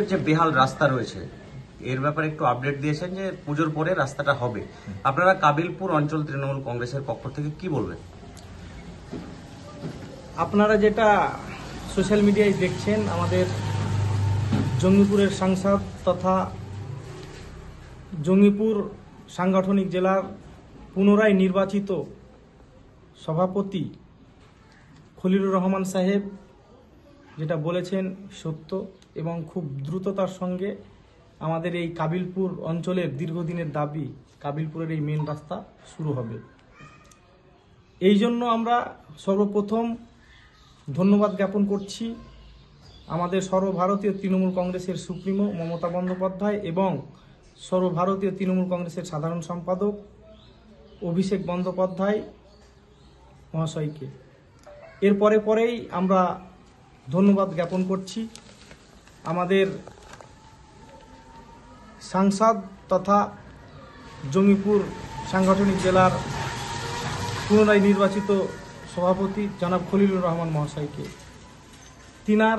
কাবিলপুরের যে বেহাল রাস্তা রয়েছে, এর ব্যাপারে একটু আপডেট দিয়েছেন যে পুজোর পরে রাস্তাটা হবে। আপনারা কাবিলপুর অঞ্চল তৃণমূল কংগ্রেসের পক্ষ থেকে কি বলবেন? আপনারা যেটা সোশ্যাল মিডিয়ায় দেখছেন, আমাদের জঙ্গিপুরের সাংসদ তথা জঙ্গিপুর সাংগঠনিক জেলার পুনরায় নির্বাচিত সভাপতি খলিলুর রহমান সাহেব যেটা বলেছেন সত্য। এবং খুব দ্রুততার সঙ্গে আমাদের এই কাবিলপুর অঞ্চলের দীর্ঘদিনের দাবি কাবিলপুরের এই মেন রাস্তা শুরু হবে। এই জন্য আমরা সর্বপ্রথম ধন্যবাদ জ্ঞাপন করছি আমাদের সর্বভারতীয় তৃণমূল কংগ্রেসের সুপ্রিমো মমতা বন্দ্যোপাধ্যায় এবং সর্বভারতীয় তৃণমূল কংগ্রেসের সাধারণ সম্পাদক অভিষেক বন্দ্যোপাধ্যায় মহাশয়কে। এর পরে পরেই আমরা ধন্যবাদ জ্ঞাপন করছি। আমাদের সাংসদ তথা জঙ্গিপুর সাংগঠনিক জেলার পুনরায় নির্বাচিত সভাপতি জনাব খলিলুর রহমান মহাশয়কে। তিনার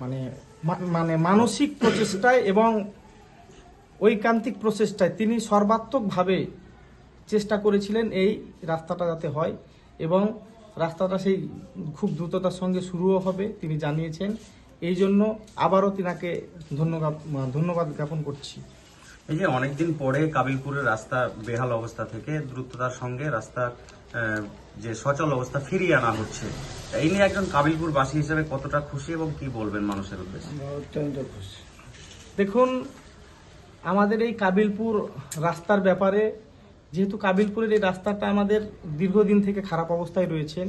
মানে মানে মানসিক প্রচেষ্টায় এবং ঐকান্তিক প্রচেষ্টায় তিনি সর্বাত্মকভাবে চেষ্টা করেছিলেন এই রাস্তাটা যাতে হয় এবং রাস্তাটা সেই খুব দ্রুততার সঙ্গে শুরুও হবে তিনি জানিয়েছেন। এই জন্য আবারও তিনাকে ধন্যবাদ ধন্যবাদ জ্ঞাপন করছি। এই যে অনেকদিন পরে কাবিলপুরের রাস্তা বেহাল অবস্থা থেকে দ্রুততার সঙ্গে রাস্তা যে সচল অবস্থা ফিরিয়ে আনা হচ্ছে এই নিয়ে একজন কাবিলপুর বাসী হিসেবে কতটা খুশি এবং কি বলবেন মানুষের উদ্দেশ্যে? অত্যন্ত খুশি। দেখুন আমাদের এই কাবিলপুর রাস্তার ব্যাপারে যেহেতু কাবিলপুরের এই রাস্তাটা আমাদের দীর্ঘদিন থেকে খারাপ অবস্থায় রয়েছে,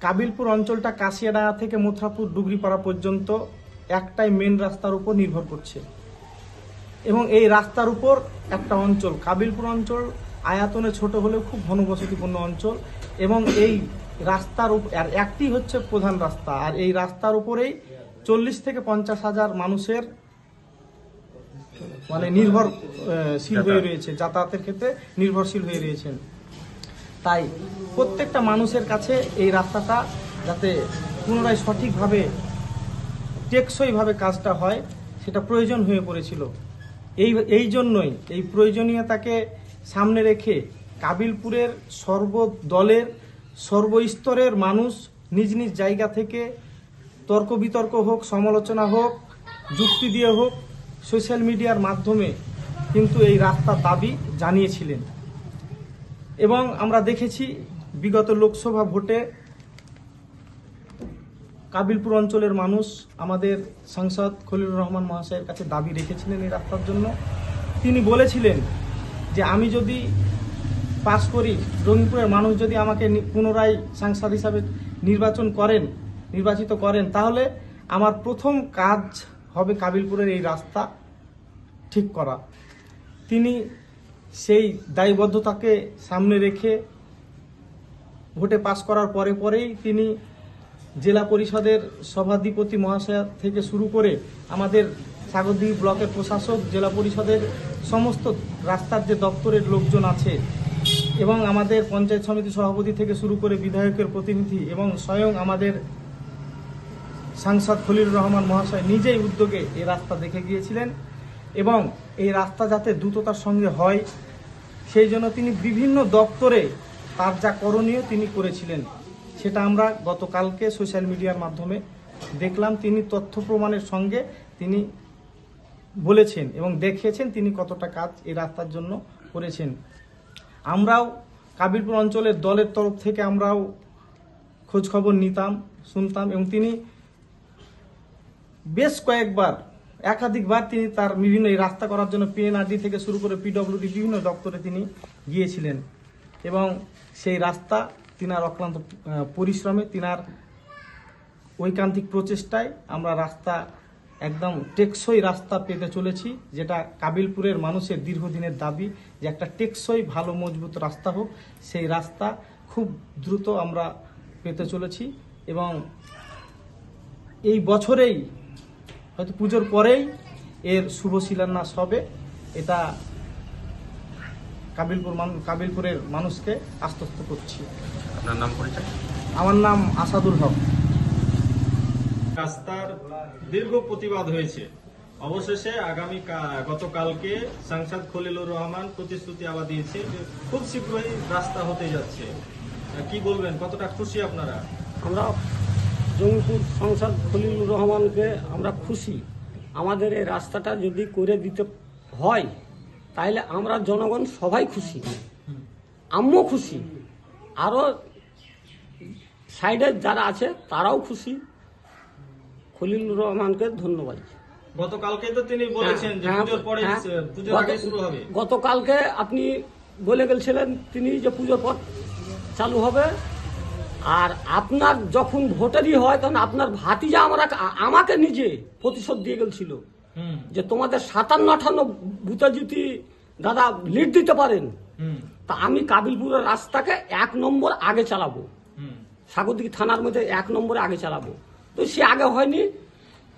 কাবিলপুর অঞ্চলটা কাশিয়াডাঙ্গা থেকে মথুরাপুর ডুগরিপাড়া পর্যন্ত একটাই মেন রাস্তার উপর নির্ভর করছে। এবং এই রাস্তার উপর একটা অঞ্চল, কাবিলপুর অঞ্চল আয়াতনে ছোট হলেও খুব ঘনবসতিপূর্ণ অঞ্চল এবং এই রাস্তার উপ- আর একটি হচ্ছে প্রধান রাস্তা। আর এই রাস্তার উপরেই চল্লিশ থেকে পঞ্চাশ হাজার মানুষের মানে নির্ভরশীল হয়ে রয়েছে যাতায়াতের ক্ষেত্রে নির্ভরশীল হয়ে রয়েছেন। তাই প্রত্যেকটা মানুষের কাছে এই রাস্তাটা যাতে পুনরায় সঠিকভাবে টেকসইভাবে কাজটা হয় সেটা প্রয়োজন হয়ে পড়েছিল। এই এই জন্যই এই প্রয়োজনীয়তাকে সামনে রেখে কাবিলপুরের সর্বদলের সর্বস্তরের মানুষ নিজ নিজ জায়গা থেকে তর্ক বিতর্ক হোক সমালোচনা হোক যুক্তি দিয়ে হোক সোশ্যাল মিডিয়ার মাধ্যমে কিন্তু এই রাস্তার দাবি জানিয়েছিলেন। এবং আমরা দেখেছি বিগত লোকসভা ভোটে কাবিলপুর অঞ্চলের মানুষ আমাদের সাংসদ খলিলুর রহমান মহাশয়ের কাছে দাবি রেখেছিলেন এই রাস্তার জন্য। তিনি বলেছিলেন যে, আমি যদি পাস করি রঙিপুরের মানুষ যদি আমাকে পুনরায় সাংসদ হিসাবে নির্বাচন করেন, নির্বাচিত করেন, তাহলে আমার প্রথম কাজ হবে কাবিলপুরের এই রাস্তা ঠিক করা। তিনি সেই দায়বদ্ধতাকে সামনে রেখে ভোটে পাশ করার পরে পরেই তিনি জেলা পরিষদের সভাধিপতি মহাশয়া থেকে শুরু করে আমাদের সাগরদিঘি ব্লকের প্রশাসক, জেলা পরিষদের সমস্ত রাস্তার যে দপ্তরের লোকজন আছে এবং আমাদের পঞ্চায়েত সমিতি সভাপতি থেকে শুরু করে বিধায়কের প্রতিনিধি এবং স্বয়ং আমাদের সাংসদ খলিলুর রহমান মহাশয় নিজেই উদ্যোগে এই রাস্তা দেখে গিয়েছিলেন এবং এই রাস্তা যাতে দ্রুততার সঙ্গে হয়, সেই জন্য তিনি বিভিন্ন দপ্তরে তার যা করণীয় তিনি করেছিলেন। সেটা আমরা গতকালকে সোশ্যাল মিডিয়ার মাধ্যমে দেখলাম। তিনি তথ্য প্রমাণের সঙ্গে তিনি বলেছেন এবং দেখিয়েছেন তিনি কতটা কাজ এই রাস্তার জন্য করেছেন। আমরাও কাবিরপুর অঞ্চলের দলের তরফ থেকে আমরাও খোঁজখবর নিতাম, শুনতাম এবং তিনি বেশ কয়েকবার, একাধিকবার তিনি তার বিভিন্ন রাস্তা করার জন্য পিএনআরডি থেকে শুরু করে পিডব্লিউডি বিভিন্ন দপ্তরে তিনি গিয়েছিলেন এবং সেই রাস্তা তিনার অক্লান্ত পরিশ্রমে, তিনার ঐকান্তিক প্রচেষ্টায় আমরা রাস্তা একদম টেকসই রাস্তা পেতে চলেছি, যেটা কাবিলপুরের মানুষের দীর্ঘদিনের দাবি যে একটা টেকসই, ভালো, মজবুত রাস্তা হোক, সেই রাস্তা খুব দ্রুত আমরা পেতে চলেছি এবং এই বছরেই হয়তো পুজোর পরেই এর শুভ শিলান্যাস হবে। এটা কাবিলপুর মানুষ কাবিলপুরের মানুষকে আশ্বস্ত করছি। আপনার নাম পরিচয়? আমার নাম আসাদুল হক। রাস্তার দীর্ঘ প্রতিবাদ হয়েছে। অবশেষে আগামী গতকালকে সাংসদ খলিলুর রহমান প্রতিশ্রুতি আবার দিয়েছে যে খুব শীঘ্রই রাস্তা হতে যাচ্ছে। কি বলবেন? কতটা খুশি আপনারা? আমরা জঙ্গিপুর সংসদ খলিলুর রহমানকে আমরা খুশি। আমাদের এই রাস্তাটা যদি করে দিতে হয় তাহলে আমরা জনগণ সবাই খুশি। আমিও খুশি। আরও সাইডে যারা আছে তারাও খুশি। খলিলুর রহমানকে ধন্যবাদ। গতকালকে তো তিনি বলেছেন যে হ্যাঁ, পুজোর পরে হ্যাঁ। পুজোর আগে শুরু হবে। গতকালকে আপনি বলে গেছিলেন তিনি যে পুজোর পর চালু হবে। আর আপনার যখন ভোটারই হয় তখন আপনার ভাতিজা আমরা আমাকে নিজে প্রতিশোধ দিয়ে গেছিল যে তোমাদের সাতান্ন আঠান্ন বুতা যদি দাদা লিড দিতে পারেন। তা আমি কাবিলপুরের রাস্তাকে এক নম্বর আগে চালাবো। সাগরদিঘি থানার মধ্যে এক নম্বরে আগে চালাবো। তো সে আগে হয়নি।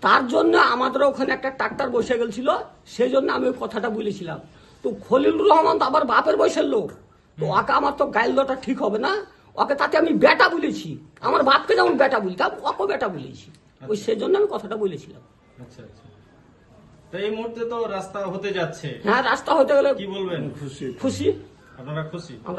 তার জন্য আমাদের ওখানে একটা ট্রাক্টর বসে গেছিল সেই জন্য আমি ওই কথাটা বলেছিলাম। তো খলিলুর রহমান তো আবার বাপের বয়সের লোক। তো ওকে আমার তো গাইল ঠিক হবে না। ওকে তাতে আমি বেটা বলেছি। আমার বাপকে যেমন বেটা বলতাম ওকে বেটা বলেছি। ওই সেজন্য আমি কথাটা বলেছিলাম। আচ্ছা আচ্ছা। তো এই মুহূর্তে তো রাস্তা হতে যাচ্ছে। হ্যাঁ রাস্তা হতে গেলে কি বলবেন? খুশি? আপনারা খুশি? আমরা